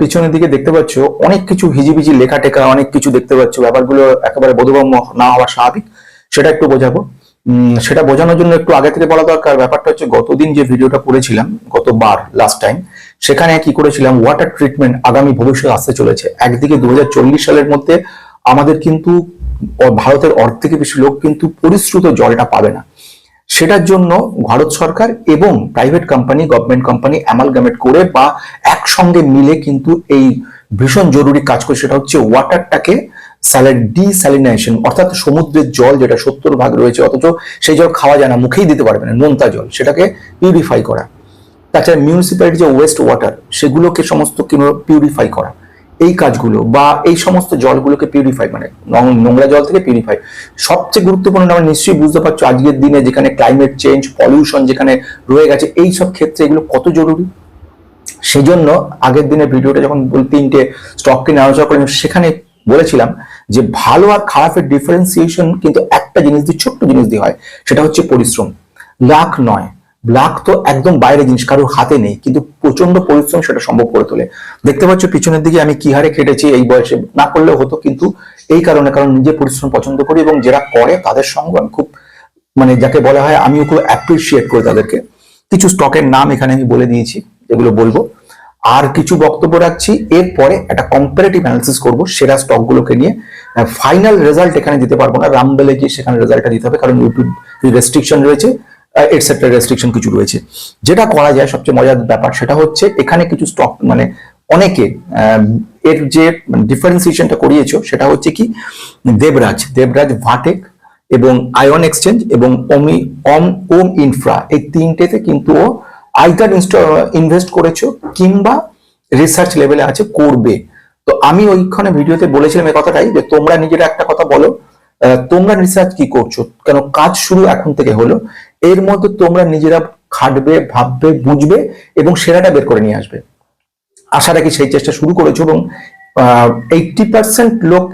পিছনের দিকে দেখতে পাচ্ছ, অনেক কিছু হিজিবিজি লেখা টেখা অনেক কিছু দেখতে পাচ্ছ। ব্যাপারগুলো একেবারে বোধগম্য না হওয়া স্বাভাবিক। সেটা একটু বোঝাবো। সেটা বোঝানোর জন্য একটু আগে থেকে বলা দরকার। ব্যাপারটা হচ্ছে, গতদিন যে ভিডিওটা করেছিলাম, গতবার লাস্ট টাইম সেখানে কি করেছিলাম? ওয়াটার ট্রিটমেন্ট আগামী ভবিষ্যৎ আসতে চলেছে। একদিকে দু হাজার চল্লিশ সালের মধ্যে আমাদের কিন্তু, ভারতের অর্ধেকে বেশি লোক কিন্তু পরিশ্রুত জলটা পাবে না। সেটার জন্য ভারত সরকার এবং private company government company amalgamate করে বা একসঙ্গে মিলে কিন্তু এই ভীষণ জরুরি কাজ করে, সেটা হচ্ছে ওয়াটারটাকে স্যালাড ডিস্যালিনেশন অর্থাৎ সমুদ্রের জল যেটা সত্তর ভাগ রয়েছে, অথচ সেই জল খাওয়া যায় না, মুখেই দিতে পারবে না, নোনতা জল, সেটাকে পিউরিফাই করা। তাছাড়া মিউনিসিপ্যালিটি যে ওয়েস্ট ওয়াটার সেগুলোকে সমস্ত পিউরিফাই করা? এই কাজগুলো বা এই সমস্ত জলগুলোকে পিউরিফাই মানে নোংরা জল থেকে পিউরিফাই সবচেয়ে গুরুত্বপূর্ণ আমরা নিশ্চয়ই বুঝতে পারছ, আজকের দিনে যেখানে ক্লাইমেট চেঞ্জ পলিউশন যেখানে রয়ে গেছে, এই সব ক্ষেত্রে এগুলো কত জরুরি? সেই জন্য আগের দিনের ভিডিওটা যখন তিনটে স্টককে আলোচনা করেছিলাম, সেখানে বলেছিলাম যে ভালো আর খারাপের ডিফারেন্সিয়েশন কিন্তু একটা জিনিস দিয়ে ছোট্ট জিনিস দিয়ে হয়, সেটা হচ্ছে পরিশ্রম। লাখ নয় লাখ তো একদম বাইরে জিনিস, কারোর হাতে নেই, কিন্তু প্রচণ্ড পরিশ্রম সেটা সম্ভব করে তোলে। দেখতে পাচ্ছ পিছনের দিকে আমি কি হারে খেটেছি, এই বয়সে না করলেও হতো, কিন্তু এই কারণে, কারণ নিজে পরিশ্রম পছন্দ করি এবং যারা করে তাদের সঙ্গে আমি খুব মানে যাকে বলা হয়, আমিও খুব অ্যাপ্রিসিয়েট করি তাদেরকে। কিছু স্টকের নাম এখানে আমি বলে দিয়েছি এগুলো বলব। আর কিছু বক্তব্য রাখছি, এরপরে একটা কম্পারেটিভ অ্যানালিসিস করব সেরা স্টকগুলোকে নিয়ে। ফাইনাল রেজাল্ট এখানে দিতে পারব না, রামবেলে গিয়ে সেখানে রেজাল্টটা দিতে হবে, কারণ ইউটিউব রেস্ট্রিকশন রয়েছে। এটসেট্রা রেস্ট্রিকশন কিছু রয়েছে। যেটা করা যায়, সবচেয়ে মজার ব্যাপার সেটা হচ্ছে, এখানে কিছু স্টক মানে অনেকে এর যে ডিফারেন্সিয়েশনটা করিয়েছো, সেটা হচ্ছে কি, দেবরাজ দেবরাজ ভাটেক এবং আয়ন এক্সচেঞ্জ এবং ওমি অম ওম ইনফ্রা এই তিনটেতে কিন্তু ও আইদার ইনভেস্ট করেছ কিংবা রিসার্চ লেভেলে আছে, করবে। তো আমি ওইখানে ভিডিওতে বলেছিলাম এই কথাটাই, যে তোমরা নিজেরা একটা কথা বলো তোমরা রিসার্চ কি করছ? কেন কাজ শুরু এখন থেকে হলো। এর মধ্যে তোমরা নিজেরা খাটবে, ভাববে, বুঝবে এবং সেরাটা বের করে নিয়ে আসবে। আশা রাখি সেই চেষ্টা শুরু করেছ এবং এইটটি পার্সেন্ট লোক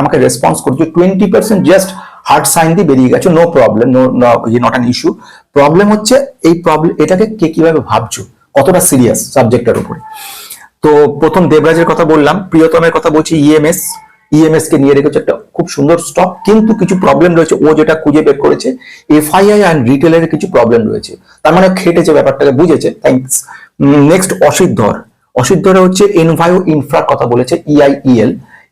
আমাকে রেসপন্স করছে। Twenty percent just heart sign দিয়ে বেরিয়ে গেছে। No problem no not an issue problem হচ্ছে এই প্রবলেম এটাকে কে কীভাবে ভাবছ? কতটা সিরিয়াস সাবজেক্টের উপরে? তো প্রথম দেবরাজের কথা বললাম, প্রিয়তমের কথা বলছি E ইএমএস ইএমএস কে নিয়ে রেখেছে একটা খুব সুন্দর স্টক কিন্তু কিছু প্রবলেম রয়েছে। ও যেটা খুঁজে বের করেছে এফআইআই অ্যান্ড রিটেলের কিছু প্রবলেম রয়েছে। তার মানে খেটেছে ব্যাপারটাকে, বুঝেছে থ্যাংকস নেক্সট অসিত ধর। অসিত ধরে হচ্ছে এনভায়ো ইনফ্রার কথা বলেছে E ইআইইএল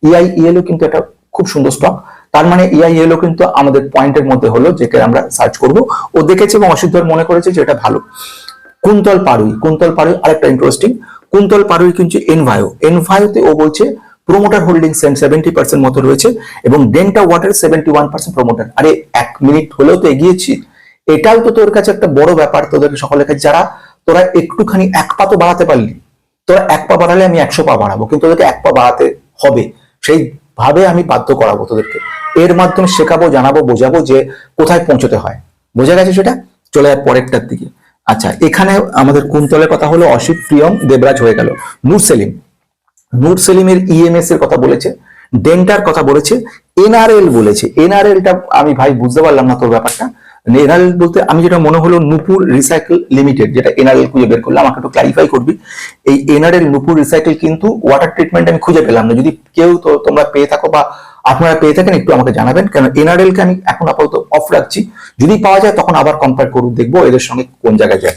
ইআইইএল ও কিন্তু একটা খুব সুন্দর স্টক তার মানে ইআইএল ও কিন্তু আমাদের পয়েন্টের মধ্যে হলো যেটা আমরা সার্চ করব। ও দেখেছে এবং অসিত ধর মনে করেছে যে এটা ভালো। কুন্তল পারুই কুন্তল পারুই, আরেকটা ইন্টারেস্টিং কুন্তল পারুই কিন্তু এনভায়ো এনভায়োতে ও বলছে প্রোমোটার হোল্ডিং সেভেন্টি পার্সেন্ট মতো রয়েছে এবং Denta water seventy one percent promoter আরে, এক মিনিট হলেও তো এগিয়েছি। এটাও তো তোর কাছে একটা বড় ব্যাপার, তোদের সকলের কাছে। যারা তোরা একটুখানি এক পা তো বাড়াতে পারলি, তোরা এক পা বাড়ালে আমি একশো পা বাড়াবো, কিন্তু তোদেরকে এক পা বাড়াতে হবে। সেই ভাবে আমি বাধ্য করাবো তোদেরকে। এর মাধ্যমে শেখাবো, জানাব, বোঝাবো যে কোথায় পৌঁছতে হয়। বোঝা গেছে সেটা? চলে যায় পরেরটার দিকে। আচ্ছা এখানে আমাদের কুন্তলের কথা হলো অসিত প্রিয়ম দেবরাজ হয়ে গেল। নূর সেলিম নূর সেলিমের ইএমএস এর কথা বলেছে, ডেন্টার কথা বলেছে এনআরএল বলেছে। এনআরএলটা আমি ভাই বুঝতে পারলাম না তোর ব্যাপারটা। এনআরএল বলতে আমি যেটা মনে হলো নুপুর রিসাইকেল লিমিটেড যেটা এনআরএল খুঁজে বের করলাম, আমাকে একটু ক্লারিফাই করবি। এই এনআরএল নুপুর রিসাইকেল কিন্তু ওয়াটার ট্রিটমেন্ট আমি খুঁজে পেলাম না। যদি কেউ তো তোমরা পেয়ে থাকো বা আপনারা পেয়ে থাকেন, একটু আমাকে জানাবেন। কারণ এনআরএল কে আমি এখন আপাতত অফ রাখছি। যদি পাওয়া যায়, তখন আবার কম্পেয়ার করুন, দেখব এদের সঙ্গে কোন জায়গায় যায়।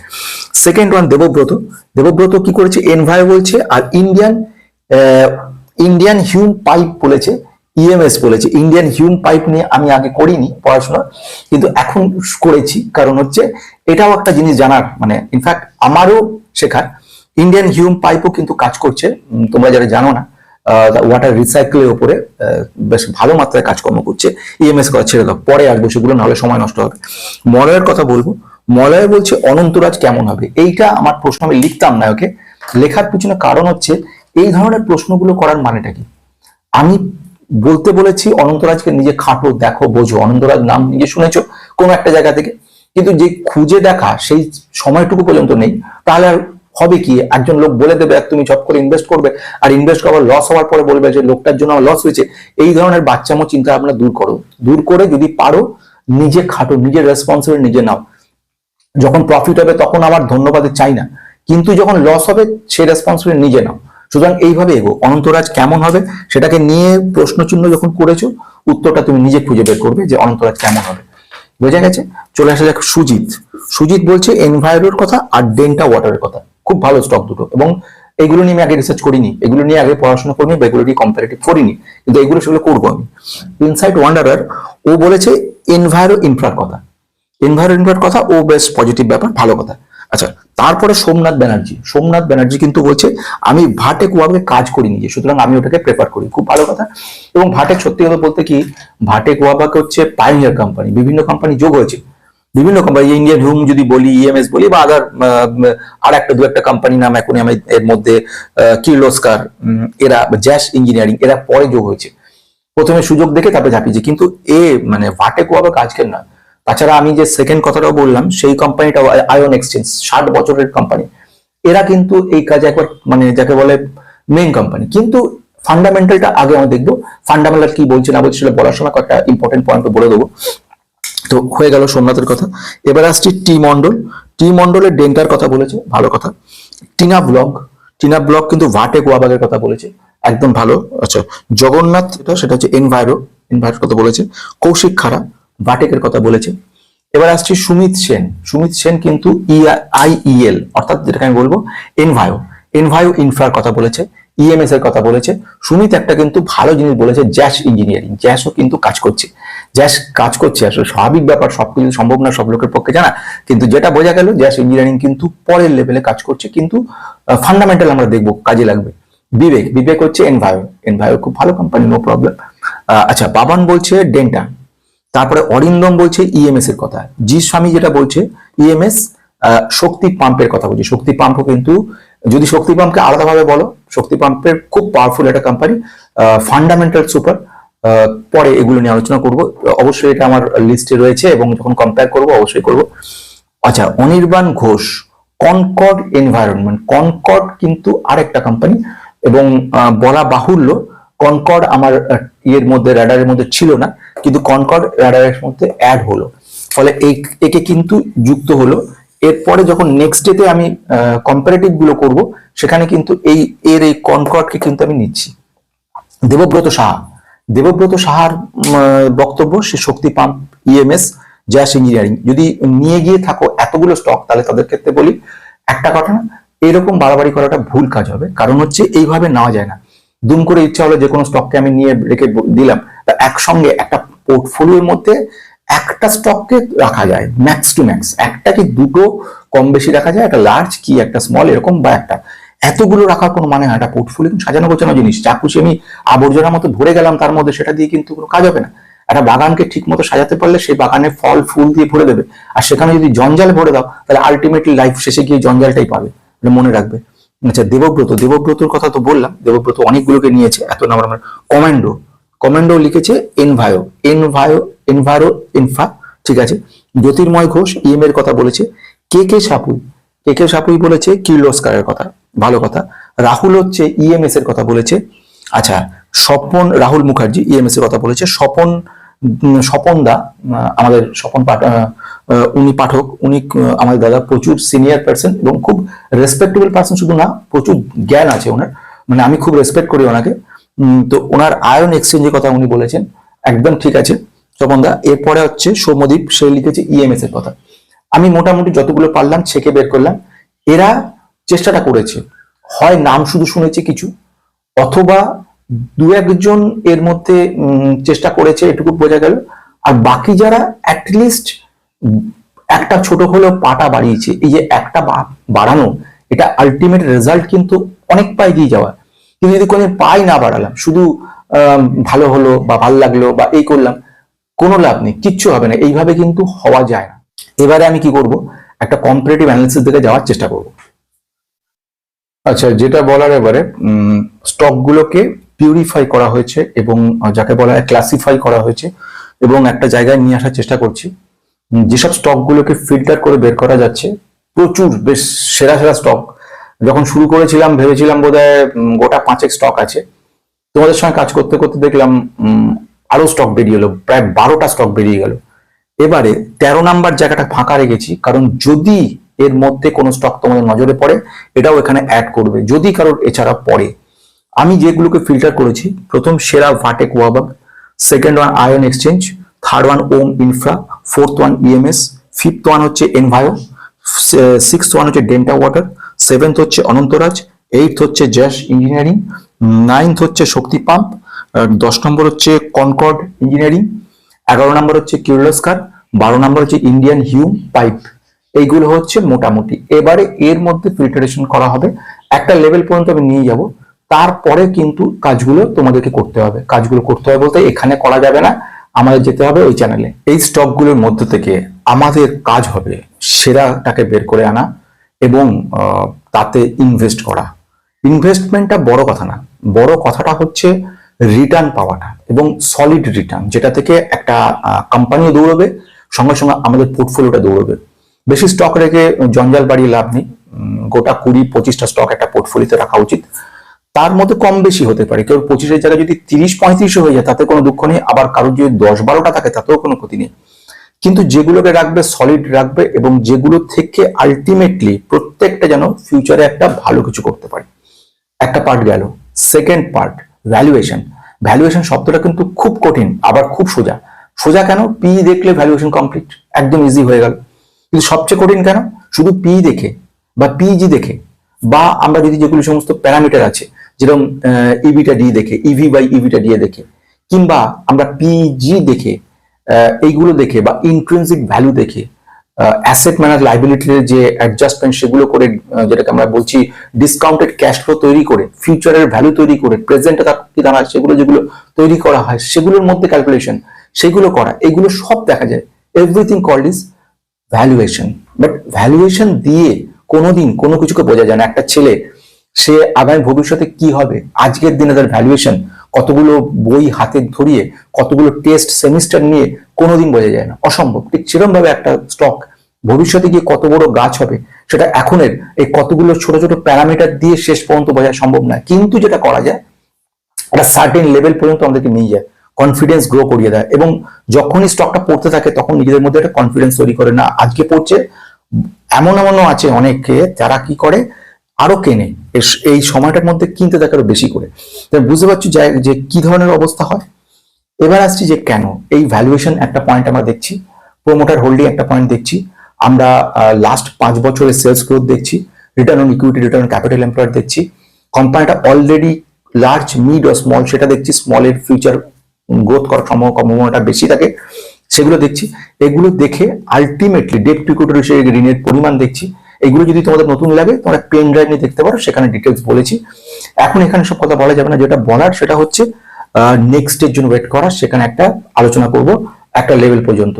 Second one Debabrata. দেবব্রত কি করেছে? এনভায় বলছে, আর ইন্ডিয়ান ইন্ডিয়ান হিউম পাইপ বলেছে ইএমএস বলেছে। ইন্ডিয়ান হিউম পাইপ নিয়ে আমি আগে করিনি পড়াশোনা কিন্তু এখন করেছি। কারণ হচ্ছে এটাও একটা জিনিস জানার মানে ইনফ্যাক্ট আমারও শেখার। ইন্ডিয়ান হিউম পাইপও কিন্তু কাজ করছে। তোমরা যারা জানো না ওয়াটার রিসাইকেলের আহ, বেশ ভালো মাত্রায় কাজকর্ম করছে। ইএমএস করা ছেড়ে দাও পরে আসব সেগুলো নাহলে সময় নষ্ট হবে। মলয়ের কথা বলব। মলয় বলছে অনন্তরাজ কেমন হবে? এইটা আমার প্রশ্ন আমি লিখতাম না ওকে। লেখার পিছনে কারণ হচ্ছে এই ধরনের প্রশ্নগুলো করার মানেটা কি? আমি বলতে বলেছি, অনন্তরাজকে নিজে খাটো দেখো, বোঝো। অনন্তরাজ নাম নিজে শুনেছো কোনো একটা জায়গা থেকে? কিন্তু যে খুঁজে দেখা সেই সময়টুকু পর্যন্ত নেই। তাহলে আর হবে কি? একজন লোক বলে দেবে তুমি চট করে ইনভেস্ট করবে, আর ইনভেস্ট করার লস হওয়ার পরে বলবে যে লোকটার জন্য আমার লস হয়েছে। এই ধরনের বাচ্চামো চিন্তা ভাবনা দূর করো। দূর করে যদি পারো, নিজে খাটো, নিজের রেসপন্সিবল নিজে নাও। যখন প্রফিট হবে তখন আবার ধন্যবাদ চাই না। কিন্তু যখন লস হবে, সেই রেসপন্সিবিলিটি নিজে নাও। সুতরাং এইভাবে এগো। অনন্তরাজ কেমন হবে সেটাকে নিয়ে প্রশ্নচিহ্ন যখন করেছ, উত্তরটা তুমি নিজে খুঁজে বের করবে যে অনন্তরাজ কেমন হবে। বোঝা গেছে? চলে আসা যাক সুজিত। সুজিত বলছে এনভায়রোর কথা আর ডেন্টা ওয়াটারের কথা। খুব ভালো স্টক দুটো। এবং এগুলো নিয়ে আমি আগে রিসার্চ করিনি। এগুলো নিয়ে আগে পড়াশোনা করিনি বা এগুলো নিয়ে কম্পারেটিভ করিনি। কিন্তু এগুলো সেগুলো করব আমি। ইনসাইট ওয়ান্ডারার ও বলেছে এনভায়রো ইনফ্রার কথা। এনভায়রো ইনফ্রার কথা ও বেশ পজিটিভ ব্যাপার, ভালো কথা। আচ্ছা তারপরে সোমনাথ ব্যানার্জি। সোমনাথ ব্যানার্জি কিন্তু বলছে, আমি ভাটে ওয়াবে কাজ করি নিজে, সুতরাং আমি ওটাকে প্রেফার করি। খুব ভালো কথা। এবং ভাটে সত্যি কথা বলতে কি, ভাটে ওয়াবাকে হচ্ছে পাইনিয়ার কোম্পানি বিভিন্ন কোম্পানি যোগ হয়েছে। বিভিন্ন কোম্পানি ইন্ডিয়ান হুম যদি বলি ইএমএস বলি, বা আদার আর একটা দু একটা কোম্পানি নাম এখন আমি এর মধ্যে কির্লোস্কার এরা জ্যাস ইঞ্জিনিয়ারিং এরা পরে যোগ হয়েছে। প্রথমে সুযোগ দেখে তারপরে ঝাঁপিয়েছে। কিন্তু এ মানে ভাটেক ওয়াবাক আজকের না? তাছাড়া আমি যে সেকেন্ড কথাটাও বললাম, সেই কোম্পানিটা আয়ন এক্সচেঞ্জ ষাট বছরের কোম্পানি এরা কিন্তু এই কাজে একবার মানে যাকে বলে মেইন কোম্পানি কিন্তু ফান্ডামেন্টালটা আগে আমরা দেখব। ফান্ডামেন্টাল কি বলছে না বলছে বলার সময় কয়েকটা ইম্পর্টেন্ট পয়েন্ট বলে দেবো। তো হয়ে গেল সোমনাথের কথা। এবার আসছি টি মন্ডল টি মন্ডলের ডেন্টার কথা বলেছে, ভালো কথা। টিনা ব্লক টিনা ব্লগ কিন্তু ভাটে গোয়াবাগের কথা বলেছে। একদম ভালো। আচ্ছা জগন্নাথ সেটা হচ্ছে এনভায়রো এনভায়রোর কথা বলেছে। কৌশিক খাড়া ভাটেকের কথা বলেছে। এবার আসছি সুমিত সেন। সুমিত সেন কিন্তু আইইএল অর্থাৎ যেটাকে আমি বলব এনভায়ো এনভায়ো ইনফ্রার কথা বলেছে ইএমএস এর কথা বলেছে। সুমিত একটা কিন্তু ভালো জিনিস বলেছে জ্যাস ইঞ্জিনিয়ারিং জ্যাসও কিন্তু কাজ করছে। জ্যাস কাজ করছে, আসলে স্বাভাবিক ব্যাপার, সব কিছু সম্ভব না, সব লোকের পক্ষে জানা। কিন্তু যেটা বোঝা গেল জ্যাস ইঞ্জিনিয়ারিং কিন্তু পরের লেভেলে কাজ করছে, কিন্তু ফান্ডামেন্টাল আমরা দেখব, কাজে লাগবে। বিবেক বিবেক হচ্ছে এনভায়ো এনভায়ো খুব ভালো কোম্পানি নো প্রবলেম আচ্ছা বাবান বলছে ডেন্টা তারপরে অরিন্দম বলছে ইএমএস এর কথা। জি স্বামী যেটা বলছে ইএমএস শক্তি পাম্পের কথা বলছে। শক্তি পাম্পও কিন্তু, যদি শক্তি পাম্পকে আলাদাভাবে বলো, শক্তি পাম্পের খুব পাওয়ারফুল একটা কোম্পানি ফান্ডামেন্টাল সুপার পরে এগুলো নিয়ে আলোচনা করব। অবশ্যই এটা আমার লিস্টে রয়েছে এবং যখন কম্পেয়ার করব, অবশ্যই করব। আচ্ছা Anirban Ghosh Concord environment Concord কিন্তু আরেকটা কোম্পানি এবং বলা বাহুল্য। কনকর্ড আমার ইয়ের মধ্যে র্যাডারের মধ্যে ছিল না। কিন্তু কনকর্ড র্যাডারের মধ্যে অ্যাড হলো। ফলে একে কিন্তু যুক্ত হলো। এরপরে যখন নেক্সট ডেতে আমি কম্পারেটিভগুলো করব, সেখানে কিন্তু এই, এর এই কনকর্ডকে কিন্তু আমি নিচ্ছি। দেবব্রত সাহা। দেবব্রত সাহার বক্তব্য, সে Shakti pump EMS Jash engineering যদি নিয়ে গিয়ে থাকো এতগুলো স্টক তাহলে তাদের ক্ষেত্রে বলি, একটা কথা এরকম বাড়াবাড়ি করাটা ভুল কাজ হবে। কারণ হচ্ছে এইভাবে নেওয়া যায় না। দুম করে ইচ্ছা হলো যে কোনো স্টককে আমি নিয়ে রেখে দিলাম। একসঙ্গে একটা পোর্টফোলিওর মধ্যে একটা স্টককে রাখা যায় ম্যাক্স টু ম্যাক্স একটা কি দুটো কম বেশি রাখা যায়, একটা লার্জ কি, একটা স্মল এরকম বা একটা। এতগুলো রাখার কোনো মানে হয় একটা পোর্টফোলিও সাজানো গোছানো জিনিস। যা খুশি আমি আবর্জনার মতো ভরে গেলাম তার মধ্যে, সেটা দিয়ে কিন্তু কোনো কাজ হবে না। একটা বাগানকে ঠিক মতো সাজাতে পারলে সেই বাগানে ফল, ফুল দিয়ে ভরে দেবে। আর সেখানে যদি জঞ্জাল ভরে দাও, তাহলে আলটিমেটলি লাইফ শেষে গিয়ে জঞ্জালটাই পাবে মনে রাখবে। আচ্ছা দেবব্রত। দেবব্রতর কথা তো বললাম। দেবব্রত অনেকগুলোকে নিয়েছে। এত নাম আমার কমান্ডো কমান্ডো লিখেছে এনভায়ো এনভায়ো এনভায়ো ইনফা ঠিক আছে? জ্যোতির্ময় ঘোষ ইএম এর কথা বলেছে। কে কে সাপুই? কে কে সাপুই বলেছে? কির্লোস্কারের কথা, ভালো কথা। রাহুল হচ্ছে ইএমএস এর কথা বলেছে। আচ্ছা স্বপন, রাহুল মুখার্জি ইএমএস এর কথা বলেছে। স্বপন স্বপন দা আমাদের স্বপন উনি পাঠক। উনি আমাদের দাদা, প্রচুর সিনিয়র পার্সন এবং খুব রেসপেক্টেবল পার্সন শুধু না, প্রচুর জ্ঞান আছে ওনার। মানে আমি খুব রেসপেক্ট করি ওনাকে। তো ওনার আয়ন এক্সচেঞ্জের কথা উনি বলেছেন। একদম ঠিক আছে। স্বপন দা এরপরে হচ্ছে সৌম্যদীপ, সে লিখেছে ইএমএস এর কথা। আমি মোটামুটি যতগুলো পারলাম ছেকে বের করলাম। এরা চেষ্টাটা করেছে। হয় নাম শুধু শুনেছে কিছু, অথবা দু একজন এর মধ্যে চেষ্টা করেছে, এটুকু বোঝা গেল। আর বাকি যারা অ্যাটলিস্ট একটা ছোট হলেও পাটা বাড়িয়েছে। এই যে একটা বাড়ানো, এটা আলটিমেট রেজাল্ট কিন্তু অনেক পাই দিয়ে যাওয়া। কিন্তু যদি কোনো পাই না বাড়ালাম। শুধু ভালো হলো বা ভালো লাগল বা এই করলাম, কোনো লাভ নেই, কিচ্ছু হবে না। এইভাবে কিন্তু হওয়া যায় না। এবারে আমি কি করব? একটা কম্পারেটিভ অ্যানালিসিস দিকে যাওয়ার চেষ্টা করব। আচ্ছা যেটা বলার এবারে স্টক গুলোকে পিউরিফাই করা হয়েছে এবং যাকে বলা হয় ক্লাসিফাই করা হয়েছে এবং একটা জায়গায় নিয়ে আসার চেষ্টা করছি। যেসব স্টকগুলোকে ফিল্টার করে বের করা যাচ্ছে, প্রচুর, বেশ সেরা সেরা স্টক যখন শুরু করেছিলাম, ভেবেছিলাম বোধহয় গোটা পাঁচেক স্টক আছে। তোমাদের সঙ্গে কাজ করতে করতে দেখলাম আরও স্টক বেরিয়ে এলো, প্রায় বারোটা স্টক বেরিয়ে গেল। এবারে তেরো নাম্বার জায়গাটা ফাঁকা রেখেছি, কারণ যদি এর মধ্যে কোনো স্টক তোমাদের নজরে পড়ে, এটাও এখানে অ্যাড করবে, যদি কারোর এছাড়া পড়ে। আমি যেগুলোকে ফিল্টার করেছি, প্রথম সেরা VA Tech Wabag second one ion exchange third one Om infra fourth one EMS fifth one হচ্ছে এনভায়ো সিক্স ওয়ান হচ্ছে ডেন্টা ওয়াটার সেভেন্থ হচ্ছে অনন্তরাজ এইট হচ্ছে জ্যাস ইঞ্জিনিয়ারিং নাইন্থ হচ্ছে শক্তি পাম্প দশ নম্বর হচ্ছে কনকর্ড ইঞ্জিনিয়ারিং এগারো নম্বর হচ্ছে কিউরলস্কার বারো নম্বর হচ্ছে ইন্ডিয়ান হিউম পাইপ এইগুলো হচ্ছে মোটামুটি। এবারে এর মধ্যে ফিল্টারেশন করা হবে। একটা লেভেল পর্যন্ত আমি নিয়ে যাব। তারপরে কিন্তু কাজগুলো তোমাদেরকে করতে হবে। কাজগুলো করতে হবে বলতে এখানে করা যাবে না। আমাদের যেতে হবে ওই চ্যানেলে এই স্টকগুলোর মধ্যে থেকে আমাদের কাজ হবে সেরাটাকে বের করে আনা এবং তাতে ইনভেস্ট করা। ইনভেস্টমেন্টটা বড় কথা না, বড় কথাটা হচ্ছে রিটার্ন পাওয়াটা এবং সলিড রিটার্ন যেটা থেকে একটা কোম্পানিও দৌড়বে, সঙ্গে সঙ্গে আমাদের পোর্টফোলিওটা দৌড়বে। বেশি স্টক রেখে জঞ্জাল বাড়িয়ে লাভ নেই। গোটা কুড়ি পঁচিশটা স্টক একটা পোর্টফোলিওতে রাখা উচিত। তার মধ্যে কম বেশি হতে পারে, কেউ পঁচিশের জায়গায় যদি তিরিশ পঁয়ত্রিশ হয়ে যায়, তাতে কোনো দুঃখ নেই। আবার কারোর যদি দশ বারোটা থাকে, তাতেও কোনো ক্ষতি নেই। কিন্তু যেগুলোকে রাখবে সলিড রাখবে এবং যেগুলো থেকে আলটিমেটলি প্রত্যেকটা যেন ফিউচারে একটা ভালো কিছু করতে পারে। একটা পার্ট গেল। সেকেন্ড পার্ট ভ্যালুয়েশন ভ্যালুয়েশন শব্দটা কিন্তু খুব কঠিন, আবার খুব সোজা। সোজা কেন? পি দেখলে ভ্যালুয়েশন কমপ্লিট একদম ইজি হয়ে গেল। কিন্তু সবচেয়ে কঠিন কেন? শুধু পি দেখে বা পিজি দেখে বা আমরা যদি যেগুলো সমস্ত প্যারামিটার আছে, যেরকম ইভিটা ডি দেখে ইভি বাই ইভিটা ডি দেখে, কিংবা আমরা পিজি দেখে এইগুলো দেখে বা ইন্ট্রেন্সিক ভ্যালু দেখে অ্যাসেট ম্যানার লাইবিলিটির যে অ্যাডজাস্টমেন্ট সেগুলো করে যেটাকে আমরা বলছি ডিসকাউন্টেড ক্যাশ ফ্লো তৈরি করে ফিউচারের ভ্যালু তৈরি করে প্রেজেন্টে কি দাঁড়ায়, সেগুলো যেগুলো তৈরি করা হয়, সেগুলোর মধ্যে ক্যালকুলেশন সেগুলো করা, এগুলো সব দেখা যায়। Everything called is valuation but valuation দিয়ে কোনোদিন কোনো কিছুকে বোঝা যায় না। একটা ছেলে, সে আগামী ভবিষ্যতে কি হবে? আজকের দিনে তার ভ্যালুয়েশন কতগুলো বই হাতে ধরিয়ে, কতগুলো টেস্ট সেমিস্টার নিয়ে কোনোদিন বোঝা যায় না। অসম্ভব। ঠিক সেরকম ভাবে একটা স্টক ভবিষ্যতে গিয়ে কত বড় গাছ হবে, সেটা এখনের এই কতগুলো ছোট ছোট প্যারামিটার দিয়ে শেষ পর্যন্ত বোঝা সম্ভব না। কিন্তু যেটা করা যায়, একটা সার্টেন লেভেল পর্যন্ত আমাদেরকে নিয়ে যায় কনফিডেন্স গ্রো করিয়ে দেয় এবং যখনই স্টকটা পড়তে থাকে, তখন নিজেদের মধ্যে একটা কনফিডেন্স তৈরি করে, না, আজকে পড়ছে। এমন এমনও আছে অনেকে, যারা কি করে আরও কেনে এই সময়টার মধ্যে কিনতে থাকে আরও বেশি করে। বুঝতে পারছি যে- কি ধরনের অবস্থা হয়। এবার আসছি যে কেন? এই ভ্যালুয়েশন একটা পয়েন্ট আমরা দেখছি প্রোমোটার হোল্ডিং একটা পয়েন্ট দেখছি, আমরা লাস্ট পাঁচ বছরের সেলস গ্রোথ দেখছি return on equity return on capital employed দেখছি। কোম্পানিটা অলরেডি লার্জ মিড ও স্মল সেটা দেখছি স্মলের ফিউচার গ্রোথ করার সম্ভাবনা সম্ভাবনাটা বেশি থাকে, সেগুলো দেখছি। এগুলো দেখে আলটিমেটলি ডেট টু ইকুইটি ঋণের পরিমাণ দেখছি। এগুলো যদি তোমাদের নতুন লাগে, তোমরা পেন ড্রাইভ নিয়ে দেখতে পারো, সেখানে ডিটেলস বলেছি। এখন এখানে সব কথা বলা যাবে না, যেটা বলার সেটা হচ্ছে নেক্সট এর জন্য ওয়েট করা, সেখানে একটা আলোচনা করব, একটা লেভেল পর্যন্ত।